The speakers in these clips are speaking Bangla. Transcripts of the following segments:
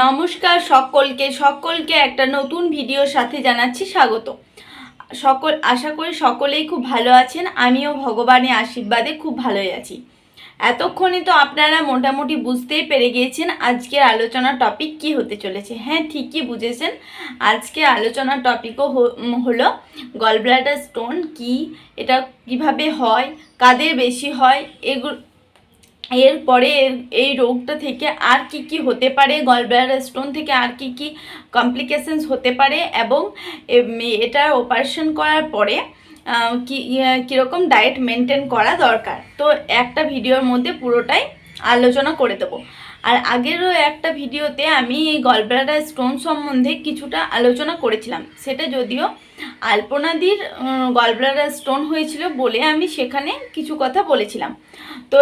নমস্কার সকলকে সকলকে একটা নতুন ভিডিওর সাথে জানাচ্ছি স্বাগত। সকল, আশা করি সকলেই খুব ভালো আছেন, আমিও ভগবানের আশীর্বাদে খুব ভালোই আছি। এতক্ষণে তো আপনারা মোটামুটি বুঝতেই পেরে গিয়েছেন আজকের আলোচনার টপিক কি হতে চলেছে। হ্যাঁ ঠিকই বুঝেছেন। আজকে আলোচনার টপিকও হলো গলব্লাডার স্টোন কি, এটা কীভাবে হয়, কাদের বেশি হয়, এগুলো এরপরে এই রোগটা থেকে আর কি কি হতে পারে গলব্লাডার স্টোন থেকে আর কি কি কমপ্লিকেশনস হতে পারে এবং এটা অপারেশন করার পরে কি কীরকম ডায়েট মেনটেন করা দরকার। তো একটা ভিডিওর মধ্যে পুরোটাই আলোচনা করে দেবো। আর আগেরও একটা ভিডিওতে আমি এই গলব্লাডার স্টোন সম্বন্ধে কিছুটা আলোচনা করেছিলাম। সেটা যদিও আলপনাদির গলব্লাডার স্টোন হয়েছিল বলে আমি সেখানে কিছু কথা বলেছিলাম। তো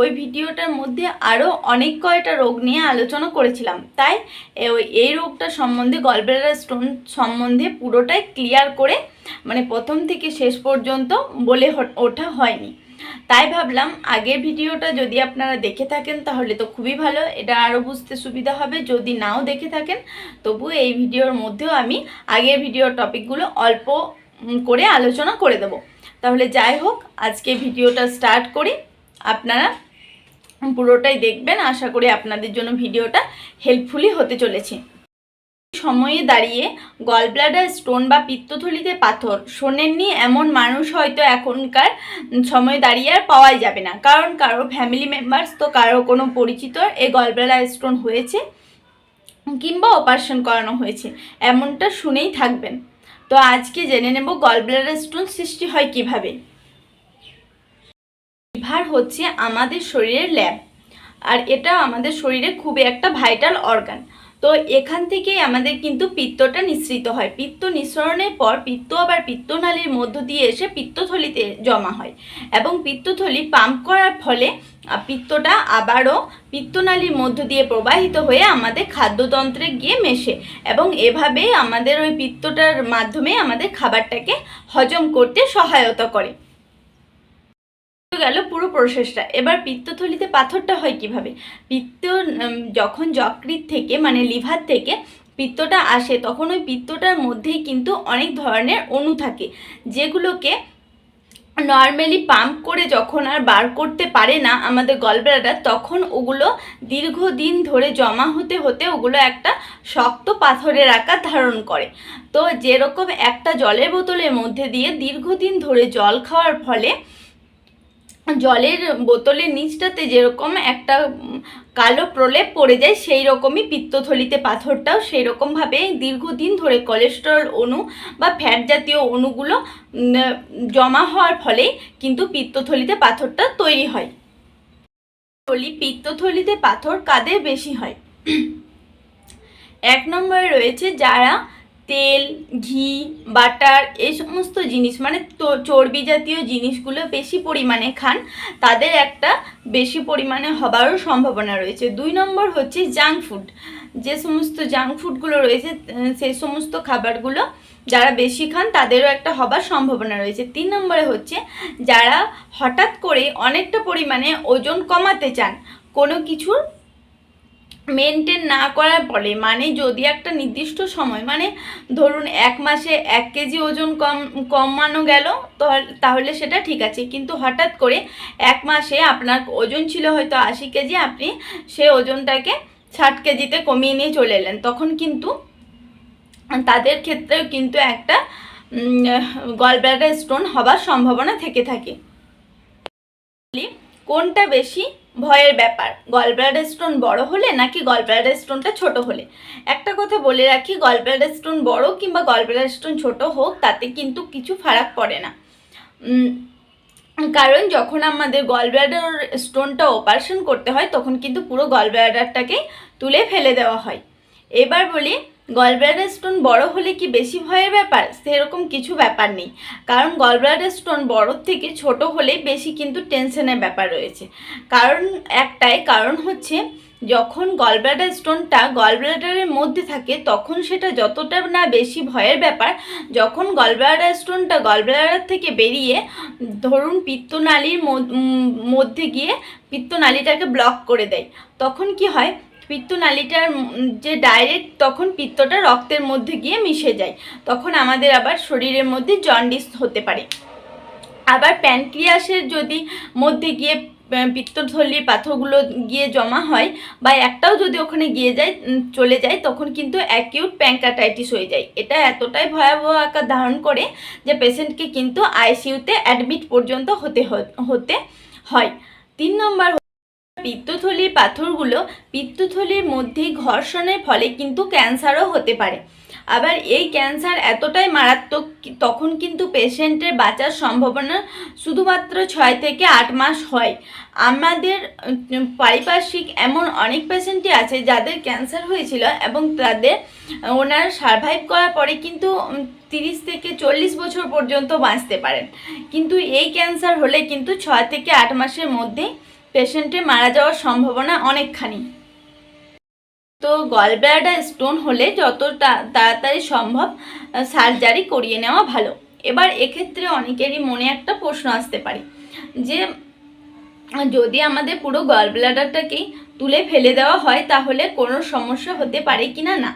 ওই ভিডিওটার মধ্যে আরও অনেক কয়টা রোগ নিয়ে আলোচনা করেছিলাম। তাই এই রোগটা সম্বন্ধে গলব্লাডার স্টোন সম্বন্ধে পুরোটাই ক্লিয়ার করে মানে প্রথম থেকে শেষ পর্যন্ত বলে ওঠা হয়নি। তাই ভাবলাম আগের ভিডিওটা যদি আপনারা দেখে থাকেন তাহলে তো খুবই ভালো, এটা আরও বুঝতে সুবিধা হবে। যদি নাও দেখে থাকেন, তবু এই ভিডিওর মধ্যেও আমি আগের ভিডিওর টপিকগুলো অল্প করে আলোচনা করে দেব। তাহলে যাই হোক, আজকে ভিডিওটা স্টার্ট করি। আপনারা পুরোটাই দেখবেন, আশা করি আপনাদের জন্য ভিডিওটা হেল্পফুলি হতে চলেছে। সময়ে দাঁড়িয়ে গলব্লাডার স্টোন বা পিত্তথলিতে পাথর শোনেননি এমন মানুষ হয়তো এখনকার সময়ে দাঁড়িয়ে আর পাওয়াই যাবে না। কারণ কারও ফ্যামিলি মেম্বার্স তো কারও কোনো পরিচিত এই গলব্লাডার স্টোন হয়েছে কিংবা অপারেশন করানো হয়েছে, এমনটা শুনেই থাকবেন। তো আজকে জেনে নেব গলব্লাডার স্টোন সৃষ্টি হয় কীভাবে। লিভার হচ্ছে আমাদের শরীরের ল্যাব আর এটা আমাদের শরীরে খুবই একটা ভাইটাল অর্গান তো এখান থেকেই আমাদের কিন্তু পিত্তটা নিঃসৃত হয়। পিত্ত নিঃসরণের পর পিত্ত আবার পিত্তনালীর মধ্য দিয়ে এসে পিত্তথলিতে জমা হয় এবং পিত্তথলি পাম্প করার ফলে পিত্তটা আবারও পিত্তনালীর মধ্য দিয়ে প্রবাহিত হয়ে আমাদের খাদ্যতন্ত্রে গিয়ে মেশে এবং এভাবে আমাদের ওই পিত্তটার মাধ্যমে আমাদের খাবারটাকে হজম করতে সহায়তা করে। গেল পুরো প্রসেসটা এবার পিত্তথলিতে পাথরটা হয় কীভাবে? পিত্ত যখন যকৃত থেকে মানে লিভার থেকে পিত্তটা আসে, তখন ওই পিত্তটার মধ্যেই কিন্তু অনেক ধরনের অণু থাকে, যেগুলোকে নর্মালি পাম্প করে যখন আর বার করতে পারে না আমাদের গলব্লাডার তখন ওগুলো দীর্ঘদিন ধরে জমা হতে হতে ওগুলো একটা শক্ত পাথরের আকার ধারণ করে। তো যেরকম একটা জলের বোতলের মধ্যে দিয়ে দীর্ঘদিন ধরে জল খাওয়ার ফলে জলের বোতলের নিচটাতে যেরকম একটা কালো প্রলেপ পড়ে যায় সেই রকমই পিত্তথলিতে পাথরটাও সেই রকমভাবে দীর্ঘদিন ধরে কোলেস্টেরল অণু বা ফ্যাট জাতীয় অণুগুলো জমা হওয়ার ফলে কিন্তু পিত্তথলিতে পাথরটা তৈরি হয়। থলি পিত্তথলিতে পাথর কাদের বেশি হয়? এক নম্বরে রয়েছে যারা তেল, ঘি, বাটার, এই সমস্ত জিনিস মানে চর্বি জাতীয় জিনিসগুলো বেশি পরিমাণে খান, তাদের একটা বেশি পরিমাণে হবারও সম্ভাবনা রয়েছে। দুই নম্বর হচ্ছে জাঙ্ক ফুড যে সমস্ত জাঙ্ক ফুডগুলো রয়েছে সেই সমস্ত খাবারগুলো যারা বেশি খান, তাদেরও একটা হবার সম্ভাবনা রয়েছে। তিন নম্বরে হচ্ছে যারা হঠাৎ করে অনেকটা পরিমাণে ওজন কমাতে চান, কোনো কিছুর মেনটেন না করার ফলে মানে যদি একটা নির্দিষ্ট সময় মানে ধরুন এক মাসে এক কেজি ওজন কম, কমানো গেল তাহলে সেটা ঠিক আছে। কিন্তু হঠাৎ করে এক মাসে আপনার ওজন ছিল হয়তো আশি কেজি, আপনি সে ওজনটাকে ষাট কেজিতে কমিয়ে নিয়ে চলে এলেন। তখন কিন্তু তাদের ক্ষেত্রেও কিন্তু একটা গলব্লাডার স্টোন হবার সম্ভাবনা থেকে থাকে। কোনটা বেশি ভয়ের ব্যাপার। গলব্লাডার স্টোন বড় হলে নাকি গলব্লাডার স্টোনটা ছোট হলে? একটা কথা বলে রাখি গলব্লাডার স্টোন বড় কিংবা গলব্লাডার স্টোন ছোট হোক, তাতে কিন্তু কিছু ফারাক পড়ে না। কারণ যখন আমাদের গলব্লাডার স্টোনটা অপারেশন করতে হয়, তখন কিন্তু পুরো গলব্লাডারটাকে তুলে ফেলে দেওয়া হয়। এবার বলি গলব্লাডার স্টোন বড় হলে কি বেশি ভয়ের ব্যাপার? সেরকম কিছু ব্যাপার নেই। কারণ গলব্লাডার স্টোন বড় থেকে ছোট হলে বেশি কিন্তু টেনশনের ব্যাপার রয়েছে। কারণ একটাই কারণ হচ্ছে, যখন গলব্লাডার স্টোনটা গলব্লাডারের মধ্যে থাকে, তখন সেটা যতটা না বেশি ভয়ের ব্যাপার, যখন গলব্লাডার স্টোনটা গলব্লাডার থেকে বেরিয়ে, ধরুন পিত্তনালীর মধ্য- মধ্যে গিয়ে পিত্তনালীটাকে ব্লক করে দেয়, তখন কি হয়? পিত্তনালীটার যে ডাইরেক্ট তখন পিত্তটা রক্তের মধ্যে গিয়ে মিশে যায়। তখন আমাদের আবার শরীরের মধ্যে জন্ডিস হতে পারে। আবার প্যানক্রিয়াসের যদি মধ্যে গিয়ে পিত্তথলির পাথরগুলো গিয়ে জমা হয় বা একটাও যদি ওখানে গিয়ে যায় চলে যায়, তখন কিন্তু অ্যাকিউট প্যাঙ্কাটাইটিস হয়ে যায়। এটা এতটাই ভয়াবহ আকার ধারণ করে যে পেশেন্টকে কিন্তু আইসিইউতে অ্যাডমিট পর্যন্ত হতে হতে হয়। তিন নম্বর পিত্তথলির পাথরগুলো পিত্তথলির মধ্যে ঘর্ষণের ফলে কিন্তু ক্যান্সারও হতে পারে। আবার এই ক্যান্সার এতটাই মারাত্মক তখন কিন্তু পেশেন্টের বাঁচার সম্ভাবনা শুধুমাত্র ছয় থেকে আট মাস হয়। আমাদের পারিপার্শ্বিক এমন অনেক পেশেন্টই আছে যাদের ক্যান্সার হয়েছিল এবং তাদের, ওনারা সার্ভাইভ করার পরে কিন্তু তিরিশ থেকে চল্লিশ বছর পর্যন্ত বাঁচতে পারেন। কিন্তু এই ক্যান্সার হলে কিন্তু ছয় থেকে আট মাসের মধ্যে পেশেন্টের মারা যাওয়ার সম্ভাবনা অনেকখানি। তো গলব্লাডার স্টোন হলে যত তাড়াতাড়ি সম্ভব সার্জারি করিয়ে নেওয়া ভালো। এবার এক্ষেত্রে অনেকেরই মনে একটা প্রশ্ন আসতে পারে, যে যদি আমাদের পুরো গলব্লাডারটাকেই তুলে ফেলে দেওয়া হয়, তাহলে কোনো সমস্যা হতে পারে কি না না?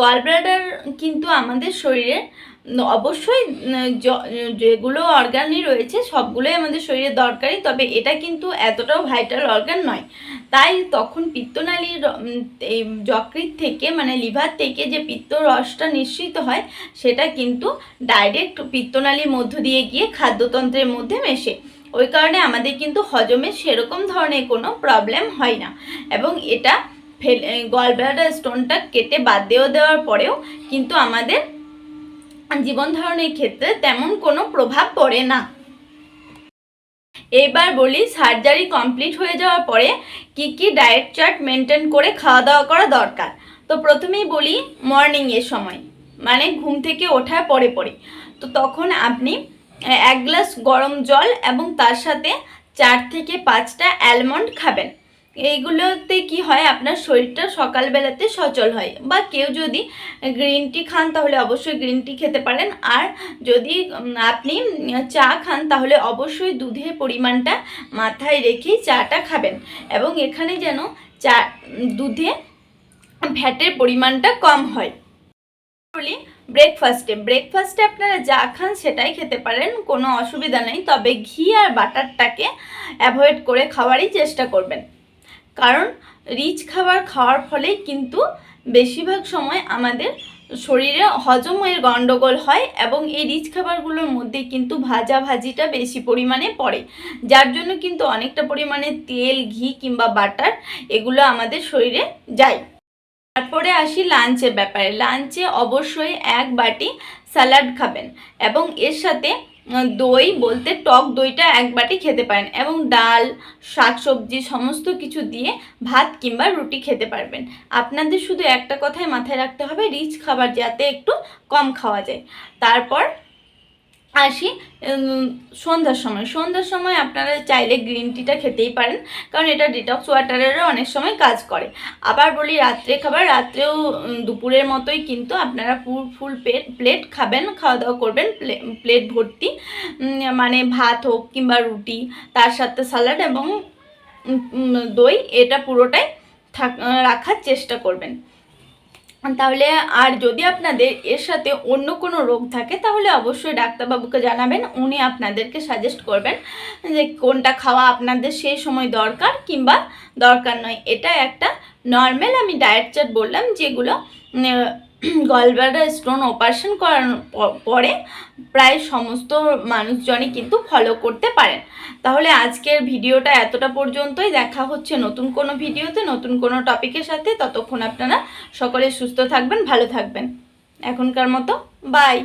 গলব্লাডার কিন্তু আমাদের শরীরে অবশ্যই যেগুলো অর্গানই রয়েছে, সবগুলোই আমাদের শরীরে দরকারি তবে এটা কিন্তু এতটাও ভাইটাল অর্গান নয়। তাই তখন পিত্তনালীর এই যকৃত থেকে মানে লিভার থেকে যে পিত্ত রসটা নিঃসৃত হয়, সেটা কিন্তু ডাইরেক্ট পিত্তনালীর মধ্য দিয়ে গিয়ে খাদ্যতন্ত্রের মধ্যে মেশে। ওই কারণে আমাদের কিন্তু হজমে সেরকম ধরনের কোনো প্রবলেম হয় না। এবং এটা ফেলে গলব্লাডার স্টোনটা কেটে বাদ দেওয়া দেওয়ার পরেও কিন্তু আমাদের জীবন ধারণের ক্ষেত্রে তেমন কোনো প্রভাব পড়ে না। এবার বলি সার্জারি কমপ্লিট হয়ে যাওয়ার পরে কি কি ডায়েট চার্ট মেনটেন করে খাওয়া দাওয়া করা দরকার? তো প্রথমেই বলি মর্নিংয়ের সময়। মানে ঘুম থেকে ওঠার পরে পরে। তো তখন আপনি এক গ্লাস গরম জল এবং তার সাথে চার থেকে পাঁচটা অ্যালমন্ড খাবেন। এইগুলোতে কি হয়? আপনার শরীরটা সকালবেলাতে সচল হয়। বা কেউ যদি গ্রিন টি খান তাহলে অবশ্যই গ্রিন টি খেতে পারেন। আর যদি আপনি চা খান তাহলে অবশ্যই দুধের পরিমাণটা মাথায় রেখেই চাটা খাবেন। এবং এখানে যেন চা, দুধে ফ্যাটের পরিমাণটা কম হয়। বলি ব্রেকফাস্টে ব্রেকফাস্টে আপনারা যা খান সেটাই খেতে পারেন, কোনো অসুবিধা নেই। তবে ঘি আর বাটারটাকে অ্যাভয়েড করে খাওয়ারই চেষ্টা করবেন। কারণ রিচ খাবার খাওয়ার ফলে কিন্তু বেশিরভাগ সময় আমাদের শরীরে হজমের গণ্ডগোল হয় এবং এই রিচ খাবারগুলোর মধ্যে কিন্তু ভাজা ভাজিটা বেশি পরিমাণে পড়ে। যার জন্য কিন্তু অনেকটা পরিমাণে তেল, ঘি কিংবা বাটার এগুলো আমাদের শরীরে যায়। তারপরে আসি লাঞ্চের ব্যাপারে। লাঞ্চে অবশ্যই এক বাটি স্যালাড খাবেন এবং এর সাথে দই বলতে টক দইটা এক বাটি খেতে পারেন এবং ডাল, শাকসবজি সমস্ত কিছু দিয়ে ভাত কিংবা রুটি খেতে পারবেন। আপনাদের শুধু একটা কথাই মাথায় রাখতে হবে, রিচ খাবার যাতে একটু কম খাওয়া যায়। তারপর আসি সন্ধ্যার সময়। সন্ধ্যার সময় আপনারা চাইলে গ্রিন টিটা খেতেই পারেন, কারণ এটা ডিটক্স ওয়াটারেরও অনেক সময় কাজ করে। আবার বলি, রাত্রে খাবার, রাত্রেও দুপুরের মতোই কিন্তু আপনারা ফুল ফুল প্লেট খাবেন খাওয়া দাওয়া করবেন প্লেট ভর্তি মানে ভাত হোক কিংবা রুটি, তার সাথে স্যালাড এবং দই, এটা পুরোটাই থাক, রাখার চেষ্টা করবেন। তাহলে আর যদি আপনাদের এর সাথে অন্য কোনো রোগ থাকে, তাহলে অবশ্যই ডাক্তারবাবুকে জানাবেন। উনি আপনাদেরকে সাজেস্ট করবেন যে কোনটা খাওয়া আপনাদের সেই সময় দরকার কিংবা দরকার নয়। এটা একটা নর্মাল আমি ডায়েট চার্ট বললাম যেগুলো গলব্লাডার স্টোন অপারেশন করানোর পরে প্রায় সমস্ত মানুষজনই কিন্তু ফলো করতে পারেন। তাহলে আজকের ভিডিওটা এতটা পর্যন্তই। দেখা হচ্ছে নতুন কোনো ভিডিওতে, নতুন কোনো টপিকের সাথে। ততক্ষণ আপনারা সকলে সুস্থ থাকবেন, ভালো থাকবেন। এখনকার মতো বাই